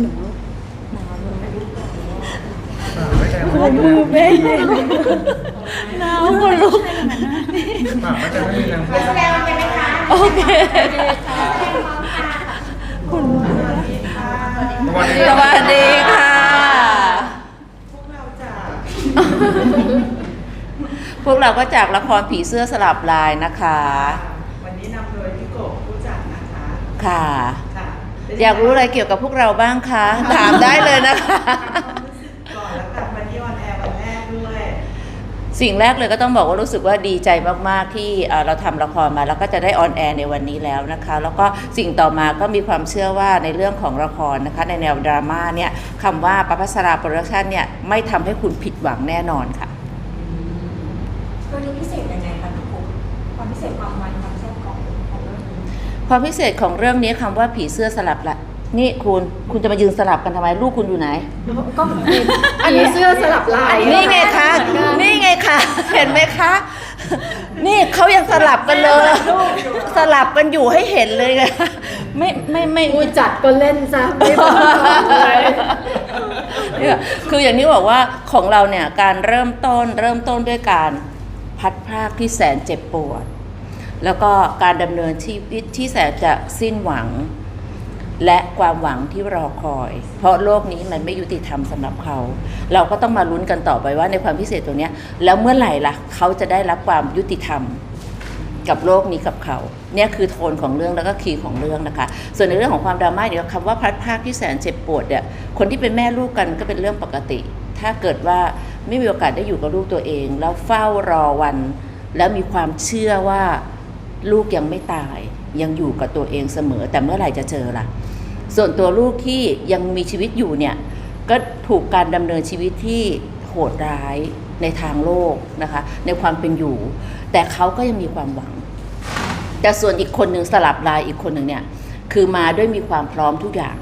หนูอ่าไม่ใช่โอ้มือแม่เย็นหนาวคนลุกอ่าไม่ใช่ไม่มีนางพูดโอเคสวัสดีสวัสดีค่ะ พวกเราก็จากละครผีเสื้อสลับลายนะคะ วันนี้นำโดยพี่กบผู้จัดนะคะ ค่ะ อยากรู้อะไรเกี่ยวกับพวกเราบ้างคะ ถามได้เลยนะคะความรู้สึกก่อนแล้วกันวันนี้ออนแอร์วันแรกด้วยสิ่งแรกเลยก็ต้องบอกว่ารู้สึกว่าดีใจมากๆที่เอ่อเราทำละครมาแล้วก็จะได้ออนแอร์ในวันนี้แล้วนะคะ แล้วก็สิ่งต่อมาก็มีความเชื่อว่าในเรื่องของละครนะคะ ในแนวดราม่าเนี่ยคำว่าปภัสราโปรดักชันเนี่ยไม่ทำให้คุณผิดหวังแน่นอนค่ะ ตัวนี้พิเศษยังไงคะทุกคนความพิเศษความมัน ความพิเศษของเรื่องนี้คำว่าผีเสื้อสลับละนี่คุณคุณจะมายืนสลับกันทำไมลูกคุณอยู่ไหน ก็อันนี้เสื้อสลับลายนี่ไงคะ นี่ไงคะ เห็นไหมคะ นี่เขายังสลับกันเลย สลับกันอยู่ให้เห็นเลยไงไม่ไม่ไม่ผู้จัดก็เล่นซะไม่บอกเลยเนี่ยคืออย่างที่บอกว่าของเราเนี่ยการเริ่มต้นเริ่มต้นด้วยการพัดพรากที่แสนเจ็บปวด แล้วก็การดำเนินชีวิตที่แสนจะสิ้นหวัง และความหวังที่รอคอย เพราะโลกนี้มันไม่ยุติธรรมสำหรับเขา เราก็ต้องมาลุ้นกันต่อไปว่าในความพิเศษตรงนี้แล้วเมื่อไหร่ล่ะเขาจะได้รับความยุติธรรมกับโลกนี้กับเขา เนี่ยคือโทนของเรื่องแล้วก็คีย์ของเรื่องนะคะ ส่วนในเรื่องของความดราม่าเดี๋ยวคำว่าพัดพรากที่แสนเจ็บปวดเนี่ยคนที่เป็นแม่ลูกกันก็เป็นเรื่องปกติ ถ้าเกิดว่าไม่มีโอกาสได้อยู่กับลูกตัวเอง แล้วเฝ้ารอวัน แล้วมีความเชื่อว่า ลูกยังไม่ตาย ยังอยู่กับตัวเองเสมอ แต่เมื่อไหร่จะเจอล่ะ ส่วนตัวลูกที่ยังมีชีวิตอยู่เนี่ยก็ถูกการดำเนินชีวิตที่โหดร้ายในทางโลกนะคะ ในความเป็นอยู่ แต่เขาก็ยังมีความหวัง แต่ส่วนอีกคนหนึ่งสลับลายอีกคนหนึ่งเนี่ยคือมาด้วยมีความพร้อมทุกอย่าง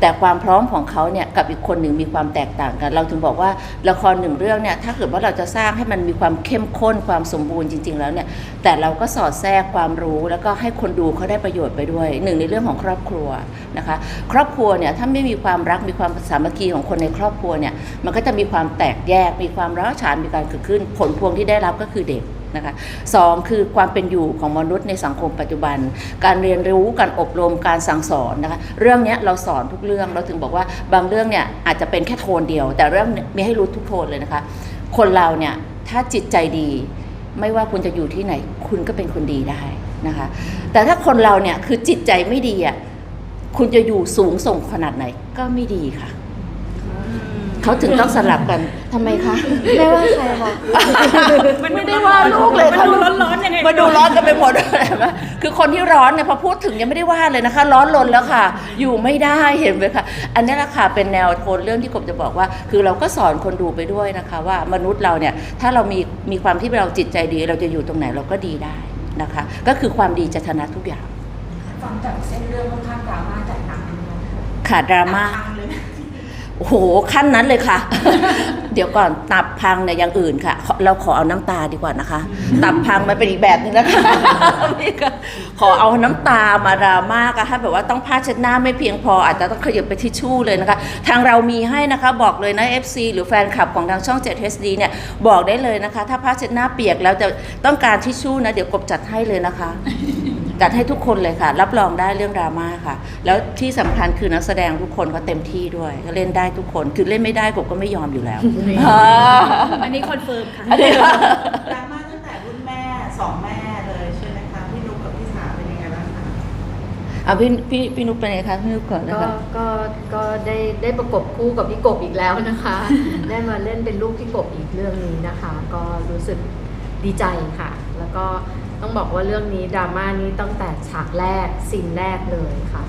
แต่ความพร้อมของเขาเนี่ยกับอีกคนหนึ่งมีความแตกต่างกัน เราถึงบอกว่าละครหนึ่งเรื่องเนี่ยถ้าเกิดว่าเราจะสร้างให้มันมีความเข้มข้นความสมบูรณ์จริง ๆ แล้วเนี่ยแต่เราก็สอดแทรกความรู้แล้วก็ให้คนดูเขาได้ประโยชน์ไปด้วยหนึ่งในเรื่องของครอบครัวนะคะครอบครัวเนี่ยถ้าไม่มีความรักมีความสามัคคีของคนในครอบครัวเนี่ยมันก็จะมีความแตกแยกมีความร้าวฉานมีการเกิดขึ้น ผลพวงที่ได้รับก็คือเด็ก นะคะสองคือความเป็นอยู่ของมนุษย์ในสังคมปัจจุบัน การเรียนรู้การอบรมการสั่งสอนนะคะเรื่องนี้เราสอนทุกเรื่องเราถึงบอกว่าบางเรื่องเนี่ยอาจจะเป็นแค่โทนเดียว แต่เรื่องมีให้รู้ทุกโทนเลยนะคะ คนเราเนี่ยถ้าจิตใจดี ไม่ว่าคุณจะอยู่ที่ไหน คุณก็เป็นคนดีได้นะคะแต่ถ้าคนเราเนี่ยคือจิตใจไม่ดีอะคุณจะอยู่สูงส่งขนาดไหนก็ไม่ดีค่ะ เขาถึงต้องสลับกันทำไมคะ ไม่ว่าใครค่ะไม่ได้ว่าลูกเลยค่ะมันดูร้อนๆยังไงมาดูร้อนกันไปหมดเลยนะคือคนที่ร้อนเนี่ยพอพูดถึงยังไม่ได้ว่าเลยนะคะ ร้อนลนแล้วค่ะ อยู่ไม่ได้เห็นไหมคะอันนี้แหละค่ะเป็นแนวโทนเรื่องที่กบจะบอกว่า คือเราก็สอนคนดูไปด้วยนะคะ ว่ามนุษย์เราเนี่ยถ้าเรามีมีความที่เราจิตใจดี เราจะอยู่ตรงไหนเราก็ดีได้นะคะ ก็คือความดีจะชนะทุกอย่างฟังจากเส้นเรื่องค่อนข้างดราม่าจัดหนักนะคะขาดดราม่า โอ้โหขั้นนั้นเลยค่ะ เดี๋ยวก่อนตับพังเนี่ยอย่างอื่นค่ะ เราขอเอาน้ำตาดีกว่านะคะ ตับพังมันเป็นอีกแบบนึงนะคะนี่ก็ขอเอาน้ำตามาดราม่าค่ะถ้าแบบว่าต้องผ้าเช็ดหน้าไม่เพียงพอ อาจจะต้องขยับไปทิชชู่เลยนะคะ ทางเรามีให้นะคะบอกเลยนะ FC หรือแฟนคลับของทางช่อง 7 HD เนี่ยบอกได้เลยนะคะ ถ้าผ้าเช็ดหน้าเปียกแล้วจะต้องการทิชชู่นะเดี๋ยวกบจัดให้เลยนะคะ จัดให้ทุกคนเลยค่ะ รับรองได้เรื่องดราม่าค่ะ แล้วที่สำคัญคือนักแสดงทุกคนก็เต็มที่ด้วยก็เล่นได้ทุกคนคือเล่นไม่ได้กบก็ไม่ยอมอยู่แล้วอันนี้คอนเฟิร์มค่ะอันนี้ดราม่าตั้งแต่รุ่นแม่สองแม่เลยใช่ไหมคะพี่นุ๊กกับพี่สาเป็นยังไงบ้างคะเอาพี่พี่พี่นุ๊กเป็นไงคะพี่นุ๊กก่อนนะก็คะก็ก็ได้ได้ประกบคู่กับพี่กบอีกแล้วนะคะ ได้มาเล่นเป็นลูกพี่กบอีกเรื่องนี้นะคะ ก็รู้สึกดีใจค่ะ แล้วก็ ต้องบอกว่าเรื่องนี้ดราม่านี้ตั้งแต่ฉากแรกซีนแรกเลยค่ะ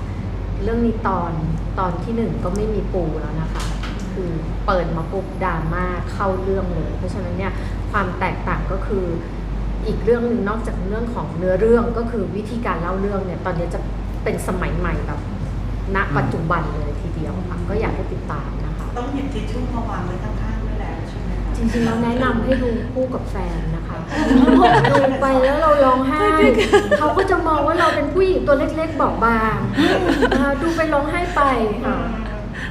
เรื่องนี้ตอนตอนที่หนึ่งก็ไม่มีปูแล้วนะคะ คือเปิดมาปุ๊บดราม่าเข้าเรื่องเลย เพราะฉะนั้นเนี่ยความแตกต่างก็คืออีกเรื่องหนึ่งนอกจากเรื่องของเนื้อเรื่องก็คือวิธีการเล่าเรื่องเนี่ยตอนนี้จะเป็นสมัยใหม่แบบณปัจจุบันเลยทีเดียวค่ะก็อยากให้ติดตามนะคะ ต้องหยิบทิชชู่มาวางไว้ข้างๆ ริงๆแล้วแนะนำให้ดูคู่กับแฟนนะคะดูไปแล้วเราร้องไห้เขาก็จะมองว่าเราเป็นผู้หญิงตัวเล็กๆบอบบางนะคะดูไปร้องไห้ไปค่ะ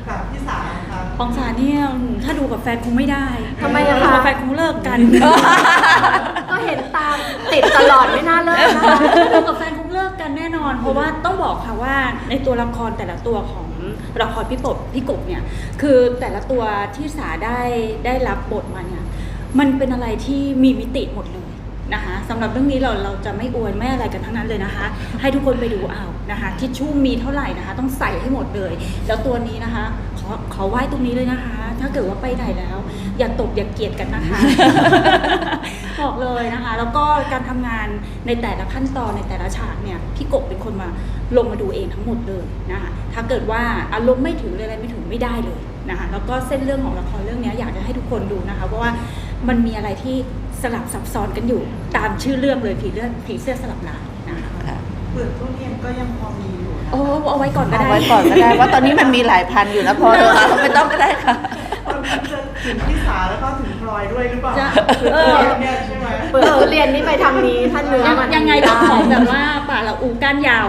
ค่ะพี่สาวค่ะของสาเนี่ยถ้าดูกับแฟนคงไม่ได้ทำไมอะคะดูกับแฟนคงเลิกกัน ก็เห็นตามติดตลอดไม่น่าเลิกนะคะ ดูกับแฟนคงเลิกกันแน่นอน เพราะว่าต้องบอกค่ะว่าในตัวละครแต่ละตัวของ ละครพี่กบพี่กบเนี่ยคือแต่ละตัวที่สาได้ได้รับบทมาเนี่ยมันเป็นอะไรที่มีมิติหมดเลยนะคะสำหรับเรื่องนี้เราเราจะไม่อวยไม่อะไรกันทั้งนั้นเลยนะคะ ให้ทุกคนไปดูเอานะคะทิชชู่มีเท่าไหร่นะคะ ต้องใส่ให้หมดเลย แล้วตัวนี้นะคะ ขอขอไหว้ตรงนี้เลยนะคะ ถ้าเกิดว่าไปไหนแล้ว อย่าตบอย่าเกลียดกันนะคะ บอกเลยนะคะ แล้วก็การทำงานในแต่ละขั้นตอนในแต่ละฉากเนี่ยพี่กบเป็นคนมาลงมาดูเองทั้งหมดเลยนะคะถ้าเกิดว่าอารมณ์ไม่ถึงเลยอะไรไม่ถึงไม่ได้เลยนะคะแล้วก็เส้นเรื่องของละครเรื่องเนี้ยอยากจะให้ทุกคนดูนะคะเพราะว่ามันมีอะไรที่สลับซับซ้อนกันอยู่ตามชื่อเรื่องเลยผีเลือดผีเสื้อสลับลายนะคะค่ะเปลือกทุเรียนก็ยังพอมีอยู่นะโอ้เอาไว้ก่อนก็เอาได้ไว้ก่อนก็ได้ว่าตอนนี้มันมีหลายพันอยู่นะพอเถอะค่ะไม่ต้องก็ได้ค่ะตอนนี้จะ ถึงพี่สาวแล้วก็ถึงพลอยด้วยหรือเปล่าจะเปลือกทุเรียนเนี่ยใช่ไหมเปิดทุเรียนนี่ไปทางนี้ถ้าเนื้อยังมันยังไงก็ขอแบบว่าป่าละอูก้านยาว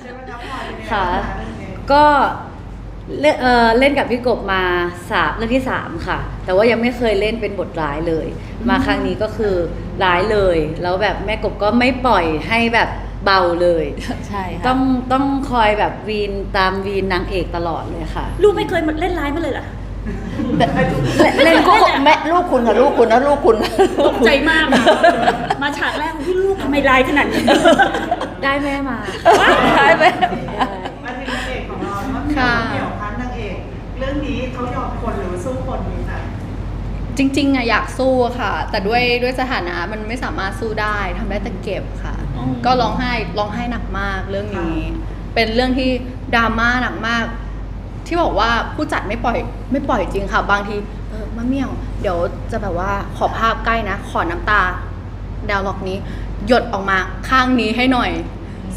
ใช่ไหมคะพลอยเป็นยังไงค่ะบ้างคะเรื่องนี้ก็เล่นเอ่อเล่นกับพี่กบมาสามเรื่องที่สามค่ะ แต่ว่ายังไม่เคยเล่นเป็นบทร้ายเลย มาครั้งนี้ก็คือร้ายเลย แล้วแบบแม่กบก็ไม่ปล่อยให้แบบเบาเลย ใช่ค่ะต้องต้องคอยแบบวีนตามวีนนางเอกตลอดเลยค่ะ ลูกไม่เคยเล่นร้ายมาเลยเหรอ เล่นก็แม่ลูกคุณค่ะลูกคุณนะลูกคุณตกใจมากอะมาฉากแรกพี่ลูกทำไมร้ายขนาดนี้ได้แม่มาใช่ไหมมาถึงนางเอกของเราเนาะค่ะเกี่ยวพันนางเอก เรื่องนี้เขายอมคนหรือสู้คนดีค่ะจริงๆอะอยากสู้ค่ะ แต่ด้วยด้วยสถานะมันไม่สามารถสู้ได้ทำได้แต่เก็บค่ะอ๋อก็ร้องไห้ร้องไห้หนักมากเรื่องนี้ เป็นเรื่องที่ดราม่าหนักมาก ที่บอกว่าผู้จัดไม่ปล่อยไม่ปล่อยจริงค่ะ บางทีเออมะเมี่ยว เดี๋ยวจะแบบว่าขอภาพใกล้นะ ขอน้ำตา ดาวล็อกนี้ หยดออกมาข้างนี้ให้หน่อย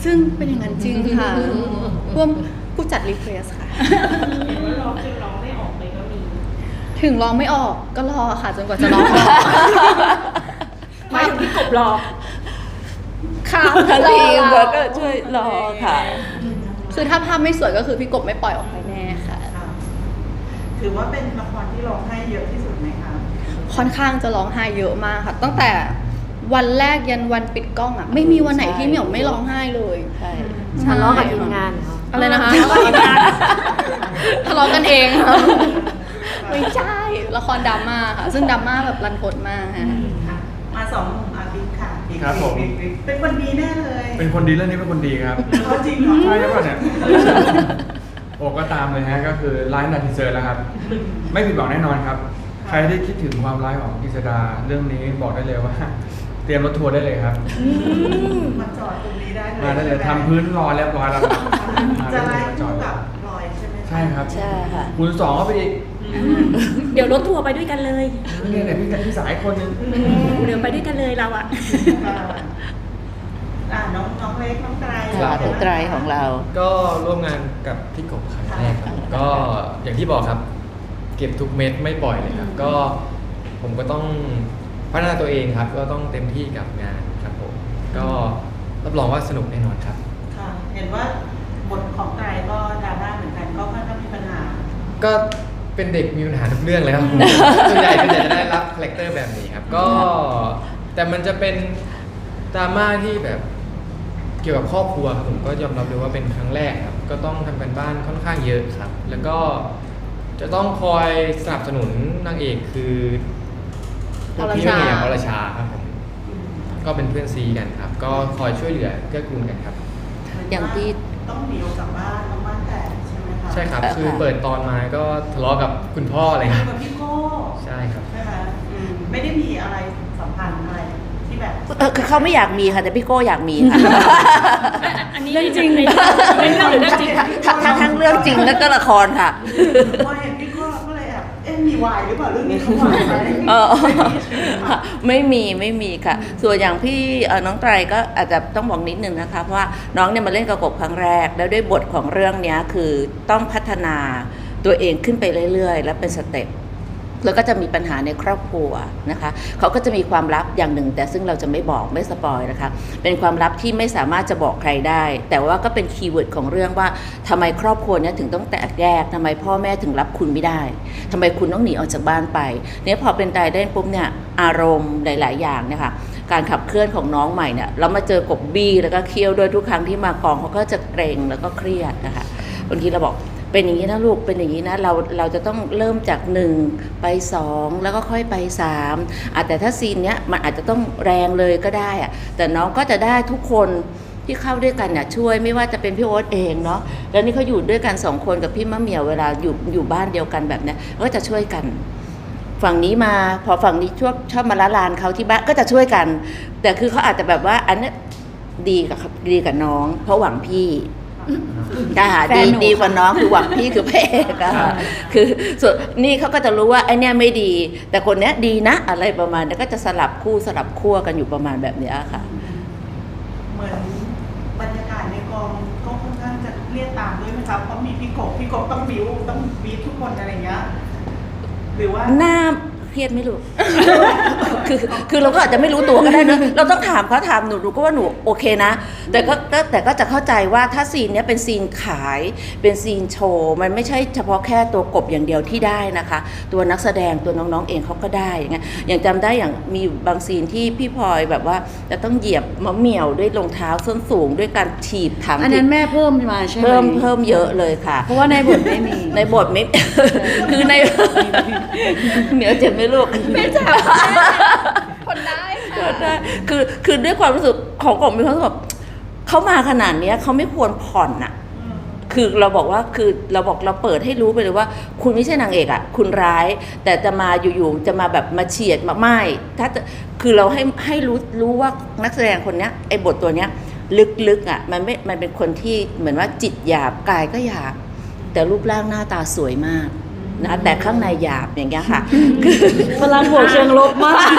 ซึ่งเป็นอย่างนั้นจริงค่ะร่วมผู้จัดรีเควสค่ะถึงร้องไม่ออกก็รอค่ะ จนกว่าจะร้องออกไม่ถึงพี่กบรอ ค่ะทั้งรอทีมเราก็ช่วยรอค่ะ คือถ้าภาพไม่สวยก็คือพี่กบไม่ปล่อยออกไปแน่ค่ะค่ะ ถือว่าเป็นละครที่ร้องไห้เยอะที่สุดไหมคะค่อนข้างจะร้องไห้เยอะมากค่ะ ตั้งแต่วันแรกยันวันปิดกล้องอะ ไม่มีวันไหนที่เหมียวไม่ร้องไห้เลยใช่ทะเลาะกับทีมงานเหรออะไรนะคะทะเลาะกันเองค่ะไม่ใช่ละครดราม่าค่ะ ซึ่งดราม่าแบบรันทดมากค่ะค่ะมาสองหนุ่มอาบิ๊กค่ะบิ๊กครับผมบิ๊กบิ๊กเป็นคนดีแน่เลย เป็นคนดีเรื่องนี้เป็นคนดีครับเขาจริงเหรอใช่หรือเปล่าเนี่ย โอ้ก็ตามเลยฮะก็คือไลฟ์นาทีเซอร์แล้วครับ ไม่ผิดหวังแน่นอนครับ ใครที่คิดถึงความร้ายของกิษดาเรื่องนี้บอกได้เลยว่า เตรียมรถทัวร์ได้เลยครับ มาจอดตรงนี้ได้เลยมาได้เลยทำพื้นรอเรียบร้อยแล้วครับมาจะได้ไล่เลยมาจอคู่ดกับพลอยใช่ไหมคะใช่ครับใช่ค่ะคูณสองเข้าไปอีกเดี๋ยวรถทัวร์ไปด้วยกันเลยนี่เนี่ยพี่กับพี่สายคนหนึง เดี๋ยวไปด้วยกันเลยเราอะ ค่ะ อ่าน้องน้องเล็กน้องไตรค่ะน้องไตรของเรา ก็ร่วมงานกับพี่กบครั้งแรกครับ ก็อย่างที่บอกครับ เก็บทุกเม็ดไม่ปล่อยเลยครับ ก็ผมก็ต้องพัฒนาตัวเองครับ ก็ต้องเต็มที่กับงานครับผม ก็รับรองว่าสนุกแน่นอนครับ ค่ะ เห็นว่าบทของไตรก็ดราม่าเหมือนกันก็ค่อนข้างมีปัญหา ก็เป็นเด็กมีปัญหาทุกเรื่องเลยครับ ส่วนใหญ่ส่วนใหญ่จะได้รับคาแรคเตอร์แบบนี้ครับ ก็แต่มันจะเป็นดราม่าที่แบบ เกี่ยวกับครอบครัวครับผมก็ยอมรับเลยว่าเป็นครั้งแรกครับก็ต้องทำกันบ้านค่อนข้างเยอะครับ แล้วก็จะต้องคอยสนับสนุนนางเอกคืออรชาพี่เมียอรชาครับผมก็เป็นเพื่อนซีกันครับ ก็คอยช่วยเหลือเกื้อกูลกันครับ อย่างที่ ต้องหนีออกจากบ้านน้องบ้านแตกใช่ไหมคะใช่ครับค่ะ คือเปิดตอนมาก็ทะเลาะกับคุณพ่อเลยครับกับพี่โก้ใช่ครับ ใช่ไหมอืมไม่ได้มีอะไรสัมพันธ์อะไร ที่แบบเออคือเขาไม่อยากมีค่ะ แต่พี่โก้อยากมีค่ะอันนี้เรื่องจริงในในเรื่องหรือเรื่องจริงทั้งทั้งทั้งเรื่องจริงและก็ละครค่ะพอเห็นพี่โก้ก็เลยแบบเอ๊ะมีวายหรือเปล่าเรื่องนี้เขาวายไหมเออไม่มีไม่มีค่ะ ส่วนอย่างพี่เอ่อน้องไตรก็อาจจะต้องบอกนิดนึงนะคะเพราะว่าน้องเนี่ยมาเล่นกระกบครั้งแรก แล้วด้วยบทของเรื่องเนี้ยคือต้องพัฒนาตัวเองขึ้นไปเรื่อยๆ และเป็นสเต็ป แล้วก็จะมีปัญหาในครอบครัวนะคะเขาก็จะมีความลับอย่างหนึ่ง แต่ซึ่งเราจะไม่บอกไม่สปอยนะคะ เป็นความลับที่ไม่สามารถจะบอกใครได้ แต่ว่าก็เป็นคีย์เวิร์ดของเรื่องว่าทำไมครอบครัวเนี้ถึงต้องแตกแยกทำไมพ่อแม่ถึงรับคุณไม่ได้ทำไมคุณต้องหนีออกจากบ้านไป เนี่ยพอเป็นตายได้ปุ๊บเนี่ยอารมณ์หลาย ๆ อย่างเนะคะการขับเคลื่อนของน้องใหม่เนี่ยเรามาเจอกบบี้แล้วก็เคี้ยวด้วยทุกครั้งที่มากองเขาก็จะเกรงแล้วก็เครียดนะคะบางทีเราบอก เป็นอย่างนี้นะลูกเป็นอย่างนี้นะเราเราจะต้องเริ่มจากหนึ่งไปสองแล้วก็ค่อยไปสามอะแต่ถ้าซีนเนี้ยมันอาจจะต้องแรงเลยก็ได้อะแต่น้องก็จะได้ทุกคนที่เข้าด้วยกันเนี่ยช่วยไม่ว่าจะเป็นพี่โอ๊ตเองเนาะแล้วนี่เขาอยู่ด้วยกันสองคนกับพี่มะเหมียวเวลาอยู่อยู่บ้านเดียวกันแบบเนี้ยก็จะช่วยกัน ฝั่งนี้มาพอฝั่งนี้ชอบชอบมาละลานเขาที่บ้านก็จะช่วยกัน แต่คือเขาอาจจะแบบว่าอันเนี้ยดีกับดีกับน้อง เพราะหวังพี่ ค่ะแฟดีนหนูดีกว่าน้องคือหวังพี่คือพระเอกอะค่ะคือส่วนนี่เขาก็จะรู้ว่าไอเนี้ยไม่ดี แต่คนเนี้ยดีนะ อะไรประมาณนี้ก็จะสลับคู่สลับขั้วกันอยู่ประมาณแบบเนี้ยค่ะ เหมือนบรรยากาศในกองก็ค่อนข้างจะเรียกตามด้วยไหมครับเพราะมีพี่กบพี่กบต้องบิวต้องบีบทุกคนอะไรอย่างเงี้ยหรือว่าหน้า เครียดไหม่รู้คือคือเราก็อาจจะไม่รู้ตัวก็ได้เนอะเราต้องถามเขาถามหนูหนูก็ว่าหนูโอเคนะ แต่ก็ก็แต่ก็จะเข้าใจว่าถ้าซีนเนี้ยเป็นซีนขายเป็นซีนโชว์มันไม่ใช่เฉพาะแค่ตัวกบอย่างเดียวที่ได้นะคะ ตัวนักแสดงตัวน้องๆเองเขาก็ได้อย่างเงี้ยอย่างจำได้อย่างมีบางซีนที่พี่พลอยแบบว่าจะต้องเหยียบมะเหมี่ยวด้วยรองเท้าส้นสูงด้วยการถีบถังอันนั้นแม่เพิ่มมาใช่ไหมเพิ่มเพิ่มเยอะเลยค่ะ เพราะว่าในบทไม่มีในบทไม่คือในเหนียวเจ็บไหมลูก ไม่เจ็บคนได้ได้คือคือด้วยความรู้สึกของผมมีความรู้สึกแบบเขามาขนาดเนี้ยเขาไม่ควรผ่อนอะคือเราบอกว่าคือเราบอกเราเปิดให้รู้ไปเลยว่า คุณไม่ใช่นางเอกอะคุณร้าย แต่จะมาอยู่ๆจะมาแบบมาเฉียดมาไม่ถ้าจะคือเราให้ให้รู้รู้ว่านักแสดงคนเนี้ยไอ้บทตัวเนี้ยลึกๆอะมันไม่มันเป็นคนที่เหมือนว่าจิตหยาบกายก็หยาบแต่รูปร่างหน้าตาสวยมาก นะแต่ข้างในหยาบอย่างเงี้ยค่ะ คือพลังบวกเชิงลบมาก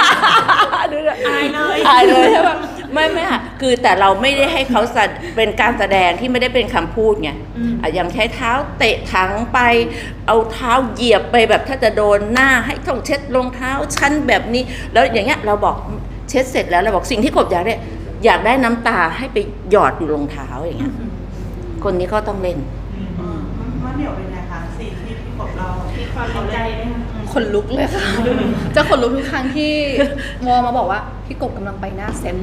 ดูดิอายเลยอายเลยใช่ปะไม่ไม่ค่ะคือแต่เราไม่ได้ให้เขาแสดเป็นการแสดงที่ไม่ได้เป็นคำพูดไงอะอย่างใช้เท้าเตะถังไป เอาเท้าเหยียบไปแบบถ้าจะโดนหน้าให้ต้องเช็ดรองเท้าชั้นแบบนี้ แล้วอย่างเงี้ยเราบอกเช็ดเสร็จแล้วเราบอกสิ่งที่กบอยากได้อยากได้น้ำตาให้ไปหยอดอยู่รองเท้าอย่างเงี้ยคนนี้ก็ต้องเล่นมะเหนียวเป็นไงคะซีนที่พี่กบเราที่ ความเขาใจไหมคะขนลุกเลยค่ะ จะขนลุกทุกครั้งที่วอมาบอกว่า พี่กบกำลังไปหน้าเซ็ต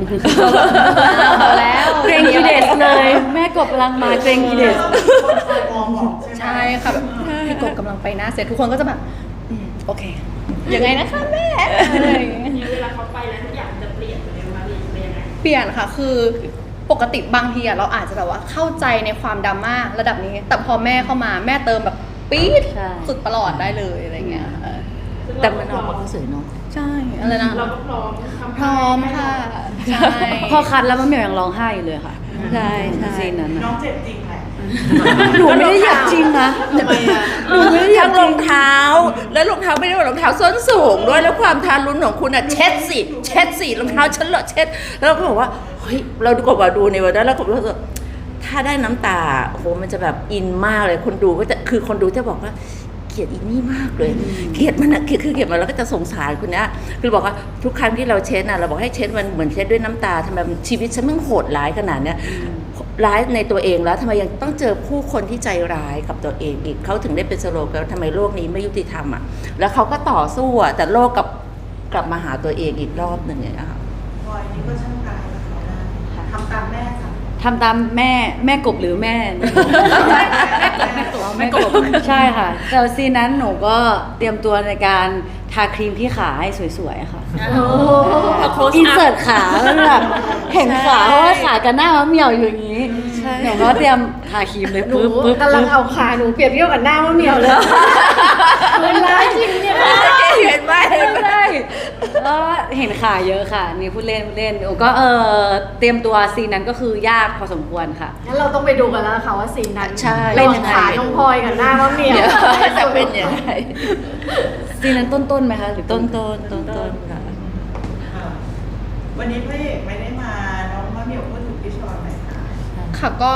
เอาแล้วเกรงกีเดสเลยแม่กบพลังมาเกรงกีเดสคนคอยมองบอกใช่ไหมใช่ค่ะแบบพี่กบกำลังไปหน้าเซ็ตทุกคนก็จะแบบอืมโอเคยังไงนะคะแม่อะไรอย่างเงี้ย เวลาเขาไปแล้วทุกอย่างจะเปลี่ยนไปเลยว่าเป็นยังไงเปลี่ยนค่ะคือปกติบางทีอะเราอาจจะแบบว่าเข้าใจในความดราม่าระดับนี้ แต่พอแม่เข้ามาแม่เติมแบบ ปี๊ดใช่ สุดประหลอดได้เลยอะไรเงี้ยค่ะแต่มันออกมาก็สวยเนาะใช่อะไรนะเราก็พร้อมทำพร้อมค่ะใช่พอคัดแล้วมะเหมียวยังร้องไห้อยู่เลยค่ะใช่ใช่ซีนนั้นน้อน่ะงเจ็บจริงแหละหนูไม่ได้อยากจริงนะทำไมอะหนูไม่ได้อยากทั้งจรริองงเท้า แล้วรองเท้าไม่ได้ว่ารองเท้าส้นสูงด้วยแล้วความทารุณของคุณอะเช็ดสิเช็ดสิรองเท้าฉันเหรอเช็ด แล้วเราก็บอกว่าเฮ้ยเราดูกว่าดูในวันนั้นแล้วก็รู้สึก ถ้าได้น้ำตาโอ้โหมันจะแบบอินมากเลยคนดูก็จะคือคนดูจะบอกว่าเกลียดอีนี่มากเลย เกลียดมันอะคือคือเกลียดมันแล้วก็จะสงสารคนเนี้ยคือบอกว่าทุกครั้งที่เราเช็ดน่ะเราบอกให้เช็ดมันเหมือนเช็ดด้วยน้ำตาทำไมมันชีวิตฉันมันโหดร้ายขนาดเนี้ยร้ายในตัวเองแล้วทำไมยังต้องเจอผู้คนที่ใจร้ายกับตัวเองอีกเขาถึงได้เป็นสโลแกนว่าทำไมโลกนี้ไม่ยุติธรรมอะแล้วเขาก็ต่อสู้อะแต่โลกกลับกลับมาหาตัวเองอีกรอบหนึ่งอย่างเงี้ยค่ะพลอยนี่ก็ช่างกายกับเขาได้ทำตามแม่ค่ะ ทำตามแม่แม่กบหรือแม่แม่กบใช่ค่ะแต่ซีนนั้นหนูก็เตรียมตัวในการ ทาครีมที่ขาให้สวยๆค่ะ อินเสิร์ตขาแล้วแบบเห็นขาเพราะว่าขากับหน้ามันเหมี่ยวอยู่อย่างนี้หนูก็เตรียมทาครีมเลยหนูปึ๊บปึ๊บกำลังเอาขาหนูเปรียบเทียบกับหน้ามะเหมียวเลยมันร้ายจริงเนี่ยเห็นไหมเห็นไหมใช่ก็เห็นขาเยอะค่ะนี่พูดเล่นพูดเล่นหนูก็เออเตรียมตัวซีนนั้นก็คือยากพอสมควรค่ะงั้นเราต้องไปดูกันแล้วค่ะว่าซีนนั้นใช่เล่นขาน้องพลอยกับหน้ามะเหมียวเดี๋ยวจะเป็นยังไง ซีนนั้นต้นๆไหมคะหรือต้ต้นนต้นต้นต้นค่ะค่ะ วันนี้พระเอกไม่ได้มา น้องมะเหมียวพูดถึงพี่ชอนหน่อยค่ะ ค่ะก็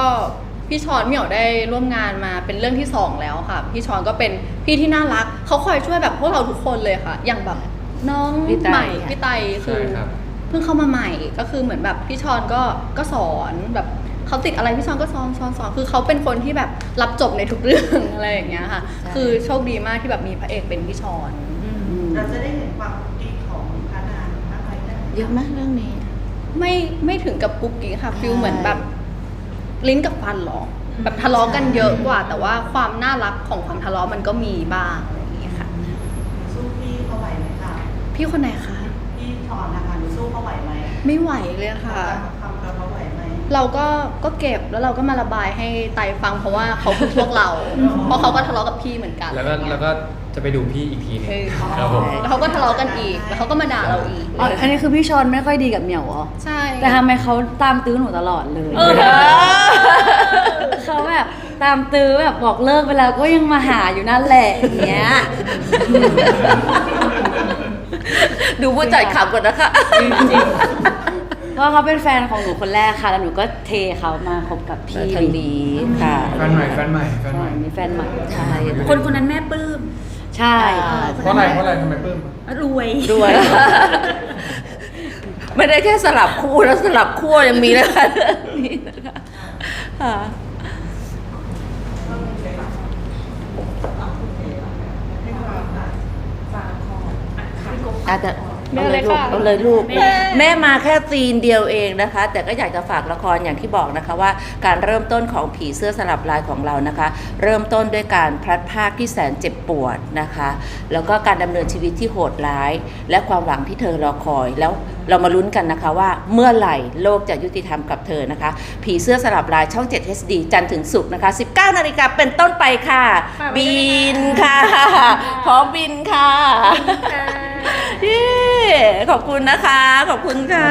พี่ชอนเหมี่ยวได้ร่วมงานมาเป็นเรื่องที่สองแล้วค่ะ พี่ชอนก็เป็นพี่ที่น่ารัก เขาคอยช่วยแบบพวกเราทุกคนเลยค่ะ อย่างแบบน้องพี่ไต ใหม่พี่ไตคือ ใช่ครับ เพิ่งเข้ามาใหม่ก็คือเหมือนแบบพี่ชอนก็ก็สอนแบบ เขาติดอะไรพี่ชอนก็สอนสอนสอนคือเขาเป็นคนที่แบบรับจบในทุกเรื่อง อะไรอย่างเงี้ยค่ะคือโชคดีมากที่แบบมีพระเอกเป็นพี่ชอนเราจะได้เห็นความดีของพระนางมากไหมได้ไหมเยอะไหมเรื่องนี้ ไม่ไม่ถึงกับกุ๊กกิ๊กค่ะฟิลเหมือนแบบลิ้นกับฟันหรอ แบบทะเลาะกันเยอะกว่า แต่ว่าความน่ารักของความทะเลาะมันก็มีบ้างอะไรอย่างเงี้ยค่ะ สู้พี่เขาไหวไหมคะพี่คนไหนคะพี่ชอนนะคะหนูสู้เขาไหวไหมไม่ไหวเลยค่ะทำกับ เขาไหวไหมเราก็ก็เก็บแล้วเราก็มาระบายให้ไตฟังเพราะว่าเขาคือพวกเรา เพราะเขาก็ทะเลาะกับพี่เหมือนกันแล้วก็แล้วก็จะไปดูพี่อีกทีหนึงเออครับผมแล้วเขาก็ทะเลาะกันอีกแล้วเขาก็มาด่าเราอีกอ๋ออันนี้คือพี่ชอนไม่ค่อยดีกับเหมียวเหรอใช่แต่ทำไมเขาตามตื้อหนูตลอดเลยเออเขาแบบตามตื้อแบบบอกเลิกไปแล้วก็ยังมาหาอยู่นั่นแหละอย่างเงี้ยดูผู้จัดขำก่อนนะคะ เพราะเขาเป็นแฟนของหนูคนแรกค่ะ แล้วหนูก็เทเขามาคบกับพี่ทางนี้ค่ะแฟนใหม่แฟนใหม่แฟนใหใช่ม่มีแฟนใหม่ใช่คนคนนั้นแม่ปลื้มใช่เพราะอะไรเพราะอะไรทำไมปลื้มรวยด้วย ไม่ได้แค่สลับคู่แล้วสลับคู่ยังมีนะคะเรื่องนี้นะคะค่ะอาจจะ แม่เลยค่ะเอาเลยลูก แม่ แม่มาแค่ซีนเดียวเองนะคะ แต่ก็อยากจะฝากละครอย่างที่บอกนะคะว่า การเริ่มต้นของผีเสื้อสลับลายของเรานะคะ เริ่มต้นด้วยการพลัดพรากที่แสนเจ็บปวดนะคะ แล้วก็การดำเนินชีวิตที่โหดร้าย และความหวังที่เธอรอคอยแล้วเรามาลุ้นกันนะคะว่าเมื่อไหร่โลกจะยุติธรรมกับเธอนะคะ ผีเสื้อสลับลายช่อง 7 HD จันทร์ถึงศุกร์นะคะ 19 นาฬิกาเป็นต้นไปค่ะ บินค่ะ พร้อมบินค่ะ เย้ขอบคุณนะคะ ขอบคุณค่ะ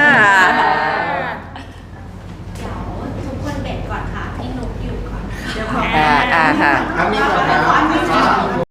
เดี๋ยวทุกคนเบรกก่อนค่ะพี่นุกอยู่ก่อนเดี๋ยวขออ่าอ่าค่ะ ครับนี่ก่อนนะ